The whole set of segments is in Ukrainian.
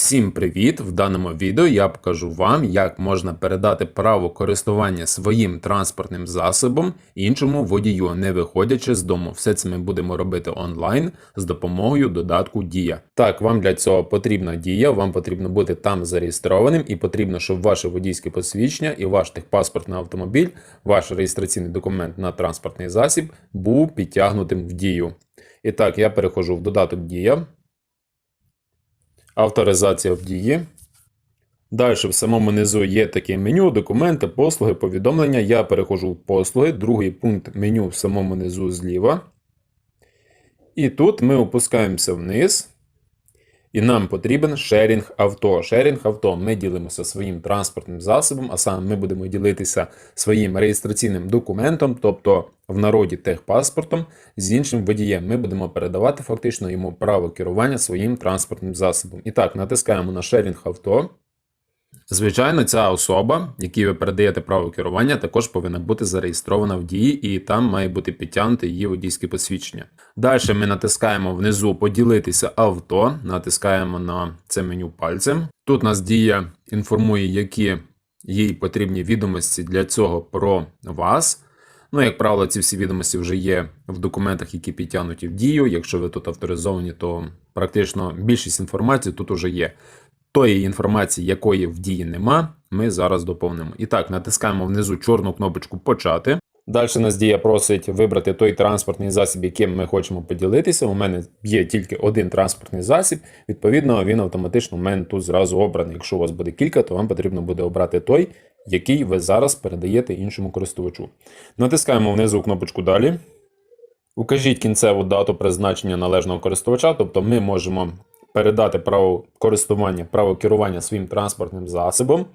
Всім привіт! В даному відео я покажу вам, як можна передати право користування своїм транспортним засобом іншому водію, не виходячи з дому. Все це ми будемо робити онлайн з допомогою додатку Дія. Так, вам для цього потрібна дія, вам потрібно бути там зареєстрованим, і потрібно, щоб ваше водійське посвідчення і ваш техпаспорт на автомобіль, ваш реєстраційний документ на транспортний засіб був підтягнутим в дію. І так, я переходжу в додаток Дія. Авторизація в дії. Далі в самому низу є таке меню, документи, послуги, повідомлення. Я перехожу в послуги, другий пункт меню в самому низу зліва. І тут ми опускаємося вниз. І нам потрібен шерінг авто. Шерінг авто. Ми ділимося своїм транспортним засобом, а саме ми будемо ділитися своїм реєстраційним документом, тобто в народі техпаспортом, з іншим водієм. Ми будемо передавати фактично йому право керування своїм транспортним засобом. І так, натискаємо на шерінг авто. Звичайно, ця особа, якій ви передаєте право керування, також повинна бути зареєстрована в дії, і там має бути підтягнуте її водійське посвідчення. Далі ми натискаємо внизу поділитися авто, натискаємо на це меню пальцем. Тут нас дія інформує, які їй потрібні відомості для цього про вас. Ну, як правило, ці всі відомості вже є в документах, які підтягнуті в дію. Якщо ви тут авторизовані, то практично більшість інформації тут уже є. Тої інформації, якої в дії нема, ми зараз доповнимо. І так, натискаємо внизу чорну кнопочку Почати. Далі нас дія просить вибрати той транспортний засіб, яким ми хочемо поділитися. У мене є тільки один транспортний засіб. Відповідно, він автоматично у мене тут зразу обраний. Якщо у вас буде кілька, то вам потрібно буде обрати той, який ви зараз передаєте іншому користувачу. Натискаємо внизу кнопочку Далі. Укажіть кінцеву дату призначення належного користувача, тобто ми можемо передати право користування, право керування своїм транспортним засобом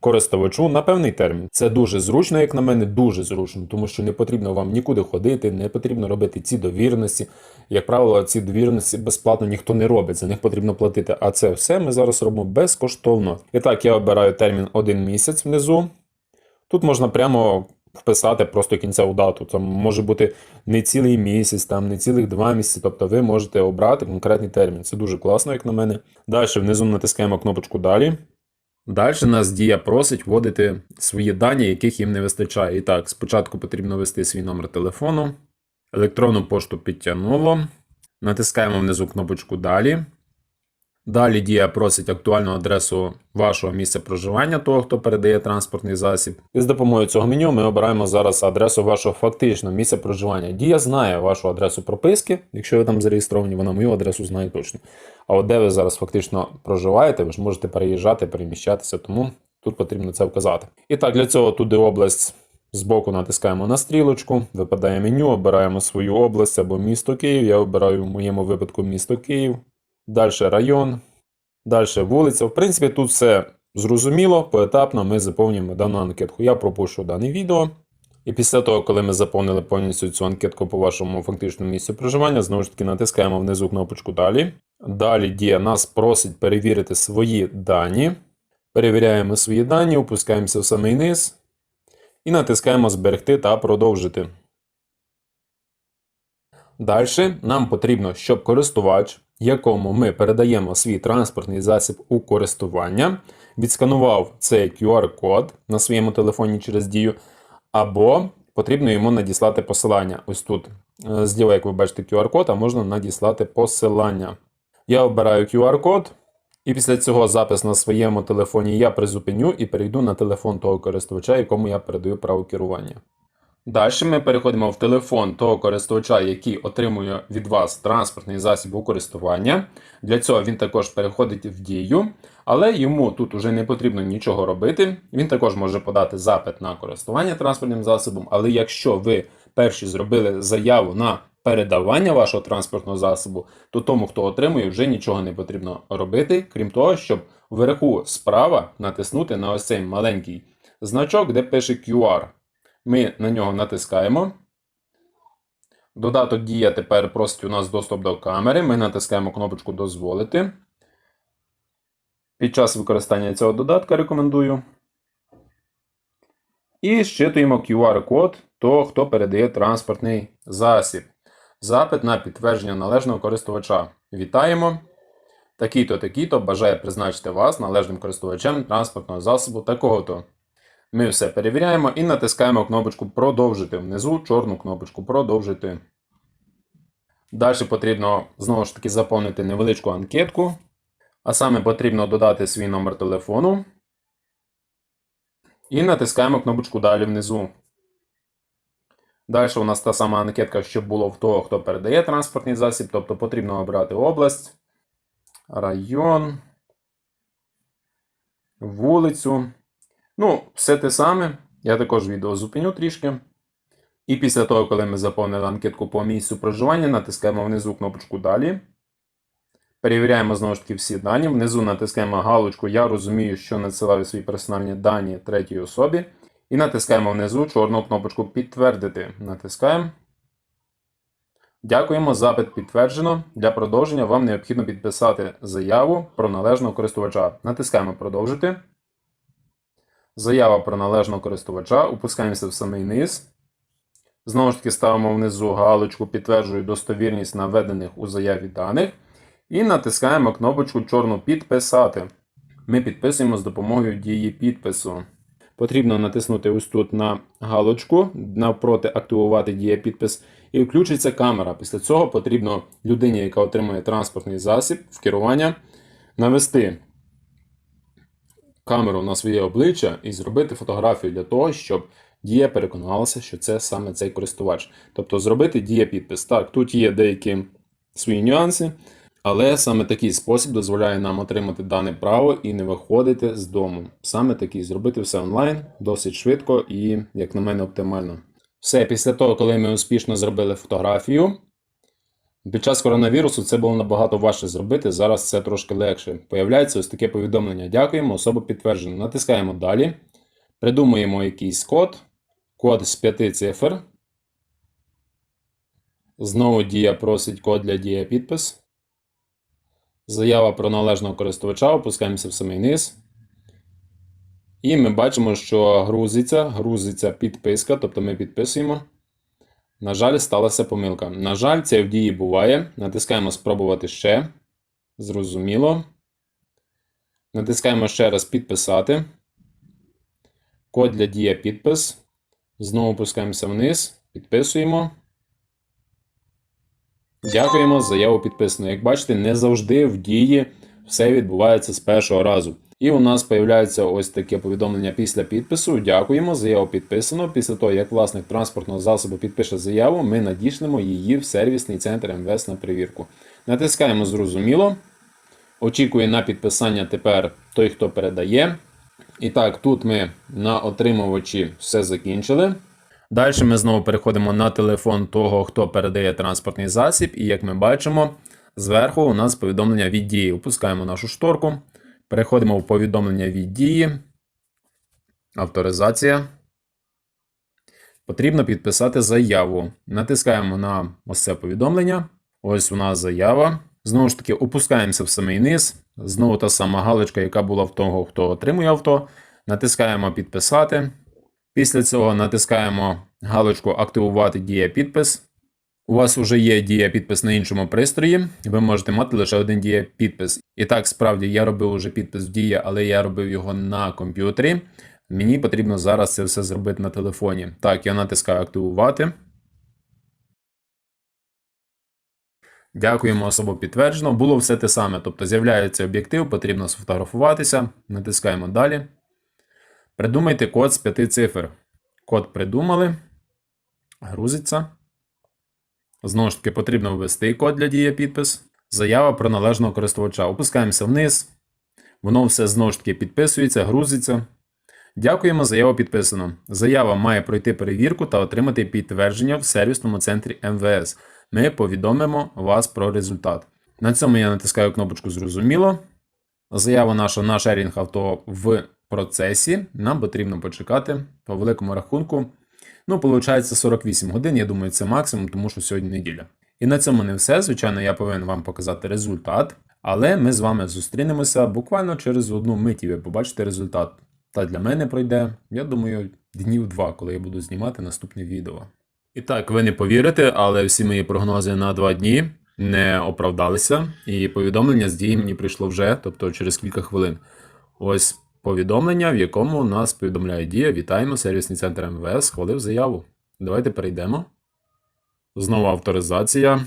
користувачу на певний термін. Це дуже зручно, як на мене, дуже зручно, тому що не потрібно вам нікуди ходити, не потрібно робити ці довірності. Як правило, ці довірності безплатно ніхто не робить, за них потрібно платити. А це все ми зараз робимо безкоштовно. І так, я обираю термін один місяць внизу. Тут можна прямо вписати просто кінцеву дату. Там може бути не цілий місяць, там не цілих два місяці. Тобто ви можете обрати конкретний термін. Це дуже класно, як на мене. Далі внизу натискаємо кнопочку Далі. Далі нас дія просить вводити свої дані, яких їм не вистачає. І так, спочатку потрібно ввести свій номер телефону, електронну пошту підтягнуло. Натискаємо внизу кнопочку Далі. Далі дія просить актуальну адресу вашого місця проживання, того, хто передає транспортний засіб. І з допомогою цього меню ми обираємо зараз адресу вашого фактичного місця проживання. Дія знає вашу адресу прописки, якщо ви там зареєстровані, вона мою адресу знає точно. А от де ви зараз фактично проживаєте, ви ж можете переїжджати, переміщатися, тому тут потрібно це вказати. І так, для цього туди область. Збоку натискаємо на стрілочку, випадає меню, обираємо свою область або місто Київ. Я обираю в моєму випадку місто Київ. Далі район, далі вулиця. В принципі, тут все зрозуміло, поетапно ми заповнюємо дану анкетку. Я пропущу дане відео. І після того, коли ми заповнили повністю цю анкетку по вашому фактичному місцю проживання, знову ж таки натискаємо внизу кнопочку Далі. Далі дія нас просить перевірити свої дані. Перевіряємо свої дані, опускаємося в самий низ і натискаємо Зберегти та продовжити. Далі нам потрібно, щоб користувач, якому ми передаємо свій транспортний засіб у користування, відсканував цей QR-код на своєму телефоні через дію, або потрібно йому надіслати посилання. Ось тут е, зліва, як ви бачите, QR-код, а можна надіслати посилання. Я обираю QR-код. І після цього запис на своєму телефоні я призупиню і перейду на телефон того користувача, якому я передаю право керування. Далі ми переходимо в телефон того користувача, який отримує від вас транспортний засіб у користування. Для цього він також переходить в дію, але йому тут уже не потрібно нічого робити. Він також може подати запит на користування транспортним засобом, але якщо ви перші зробили заяву на передавання вашого транспортного засобу, то тому, хто отримує, вже нічого не потрібно робити, крім того, щоб вверху справа натиснути на ось цей маленький значок, де пише QR. Ми на нього натискаємо. Додаток Дія тепер просить у нас доступ до камери. Ми натискаємо кнопочку Дозволити. Під час використання цього додатка рекомендую. І щитуємо QR-код того, хто передає транспортний засіб. Запит на підтвердження належного користувача. Вітаємо. Такий-то, такий-то бажає призначити вас належним користувачем транспортного засобу такого-то. Ми все перевіряємо і натискаємо кнопочку Продовжити. Внизу чорну кнопочку Продовжити. Далі потрібно знову ж таки заповнити невеличку анкетку. А саме потрібно додати свій номер телефону. І натискаємо кнопочку Далі внизу. Далі у нас та сама анкетка, що було в того, хто передає транспортний засіб, тобто потрібно обрати область, район, вулицю. Ну, все те саме. Я також відео зупиню трішки. І після того, коли ми заповнили анкетку по місцю проживання, натискаємо внизу кнопочку Далі. Перевіряємо знову ж таки всі дані. Внизу натискаємо галочку Я розумію, що надсилаю свої персональні дані третій особі. І натискаємо внизу чорну кнопочку Підтвердити. Натискаємо. Дякуємо. Запит підтверджено. Для продовження вам необхідно підписати заяву про належного користувача. Натискаємо Продовжити. Заява про належного користувача. Опускаємося в самий низ. Знову ж таки, ставимо внизу галочку Підтверджую достовірність наведених у заяві даних. І натискаємо кнопочку чорну Підписати. Ми підписуємо з допомогою дії підпису. Потрібно натиснути ось тут на галочку, навпроти активувати дія підпис, і включиться камера. Після цього потрібно людині, яка отримує транспортний засіб в керування, навести камеру на своє обличчя і зробити фотографію для того, щоб дія переконалася, що це саме цей користувач. Тобто зробити дія підпис. Так, тут є деякі свої нюанси. Але саме такий спосіб дозволяє нам отримати дане право і не виходити з дому. Саме такий зробити все онлайн досить швидко і, як на мене, оптимально. Все, після того, коли ми успішно зробили фотографію, під час коронавірусу це було набагато важче зробити. Зараз це трошки легше. Появляється ось таке повідомлення. Дякуємо, особа підтверджена. Натискаємо далі. Придумуємо якийсь код. Код з п'яти цифр. Знову дія просить код для дія підпис. Заява про належного користувача, опускаємося в самий низ. І ми бачимо, що грузиться, грузиться підписка, тобто ми підписуємо. На жаль, сталася помилка. На жаль, це в дії буває. Натискаємо спробувати ще. Зрозуміло. Натискаємо ще раз підписати. Код для дія підпис. Знову опускаємося вниз, підписуємо. Дякуємо, заяву підписано. Як бачите, не завжди в дії все відбувається з першого разу. І у нас з'являється ось таке повідомлення після підпису. Дякуємо, заяву підписано. Після того, як власник транспортного засобу підпише заяву, ми надішлемо її в сервісний центр МВС на перевірку. Натискаємо зрозуміло. Очікує на підписання тепер той, хто передає. І так, тут ми на отримувачі все закінчили. Далі ми знову переходимо на телефон того, хто передає транспортний засіб, і як ми бачимо, зверху у нас повідомлення від дії. Опускаємо нашу шторку, переходимо в повідомлення від дії, авторизація. Потрібно підписати заяву. Натискаємо на ось це повідомлення. Ось у нас заява. Знову ж таки, опускаємося в самий низ. Знову та сама галочка, яка була в того, хто отримує авто. Натискаємо підписати. Після цього натискаємо галочку Активувати дія підпис. У вас вже є дія підпис на іншому пристрої, ви можете мати лише один дія підпис. І так, справді, я робив уже підпис в дія, але я робив його на комп'ютері. Мені потрібно зараз це все зробити на телефоні. Так, я натискаю Активувати. Дякуємо, особо підтверджено. Було все те саме. Тобто з'являється об'єктив, потрібно сфотографуватися. Натискаємо далі. Придумайте код з п'яти цифр. Код придумали. Грузиться. Знову ж таки, потрібно ввести код для дія підпис. Заява про належного користувача. Опускаємося вниз. Воно все знову ж таки підписується, грузиться. Дякуємо, заяву підписано. Заява має пройти перевірку та отримати підтвердження в сервісному центрі МВС. Ми повідомимо вас про результат. На цьому я натискаю кнопочку Зрозуміло. Заява наша на шерінг авто в процесі. Нам потрібно почекати по великому рахунку. Ну, виходить, 48 годин. Я думаю, це максимум, тому що сьогодні неділя. І на цьому не все. Звичайно, я повинен вам показати результат. Але ми з вами зустрінемося буквально через одну мить і ви побачите результат. Та для мене пройде, я думаю, днів два, коли я буду знімати наступне відео. І так, ви не повірите, але всі мої прогнози на два дні не оправдалися, і повідомлення з дії мені прийшло вже, тобто через кілька хвилин. Ось повідомлення, в якому нас повідомляє дія. Вітаємо, сервісний центр МВС схвалив заяву. Давайте перейдемо. Знову авторизація.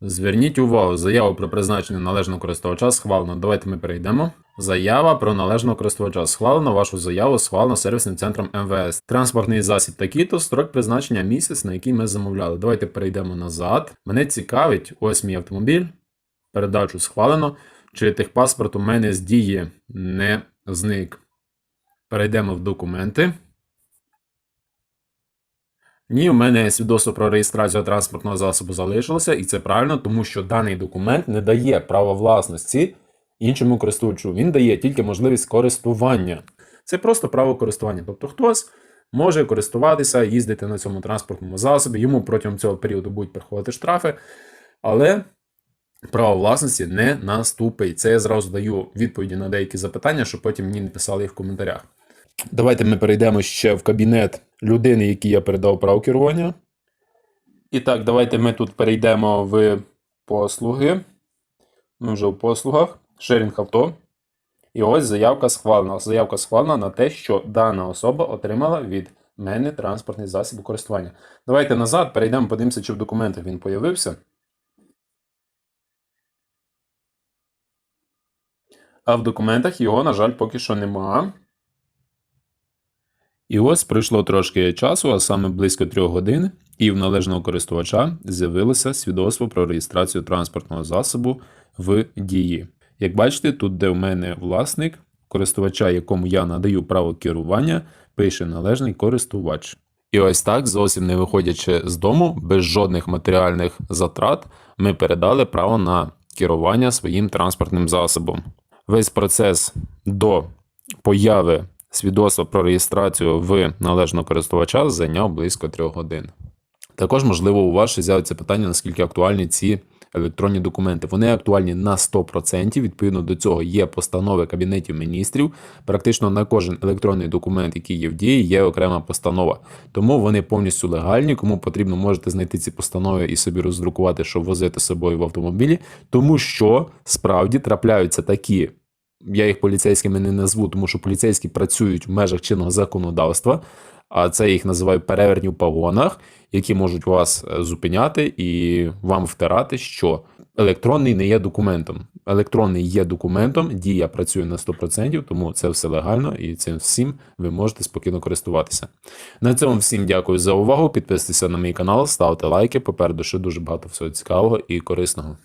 Зверніть увагу, заяву про призначення належного користувача схвалено. Давайте ми перейдемо. Заява про належного користувача схвалено. Вашу заяву схвалено сервісним центром МВС. Транспортний засіб такий-то, строк призначення місяць, на який ми замовляли. Давайте перейдемо назад. Мене цікавить, ось мій автомобіль. Передачу схвалено. Чи техпаспорт у мене з не зник. Перейдемо в документи. Ні, у мене свідоцтво про реєстрацію транспортного засобу залишилося, і це правильно, тому що даний документ не дає права власності іншому користувачу. Він дає тільки можливість користування. Це просто право користування. Тобто хтось може користуватися, їздити на цьому транспортному засобі, йому протягом цього періоду будуть приходити штрафи, але право власності не наступить. Це я зразу даю відповіді на деякі запитання, щоб потім мені не писали їх в коментарях. Давайте ми перейдемо ще в кабінет людини, якій я передав право керування. І так, давайте ми тут перейдемо в послуги. Ми вже в послугах. Шерінг авто. І ось заявка схвалена. Заявка схвалена на те, що дана особа отримала від мене транспортний засіб у користування. Давайте назад перейдемо, подивимося, чи в документах він появився. А в документах його, на жаль, поки що нема. І ось пройшло трошки часу, а саме близько трьох годин, і в належного користувача з'явилося свідоцтво про реєстрацію транспортного засобу в дії. Як бачите, тут, де в мене власник, користувача, якому я надаю право керування, пише належний користувач. І ось так, зовсім не виходячи з дому, без жодних матеріальних затрат, ми передали право на керування своїм транспортним засобом. Весь процес до появи свідоцтва про реєстрацію в належного користувача зайняв близько 3 годин. Також, можливо, у вас ще з'явиться питання, наскільки актуальні ці електронні документи. Вони актуальні на 100%. Відповідно до цього є постанови Кабінетів міністрів. Практично на кожен електронний документ, який є в дії, є окрема постанова. Тому вони повністю легальні. Кому потрібно, можете знайти ці постанови і собі роздрукувати, щоб возити з собою в автомобілі, тому що справді трапляються такі. Я їх поліцейськими не назву, тому що поліцейські працюють в межах чинного законодавства, а це їх називаю переверні в погонах, які можуть вас е, зупиняти і вам втирати, що електронний не є документом. Електронний є документом, дія працює на 100%, тому це все легально і цим всім ви можете спокійно користуватися. На цьому всім дякую за увагу. Підписуйтесь на мій канал, ставте лайки. Попереду ще дуже багато всього цікавого і корисного.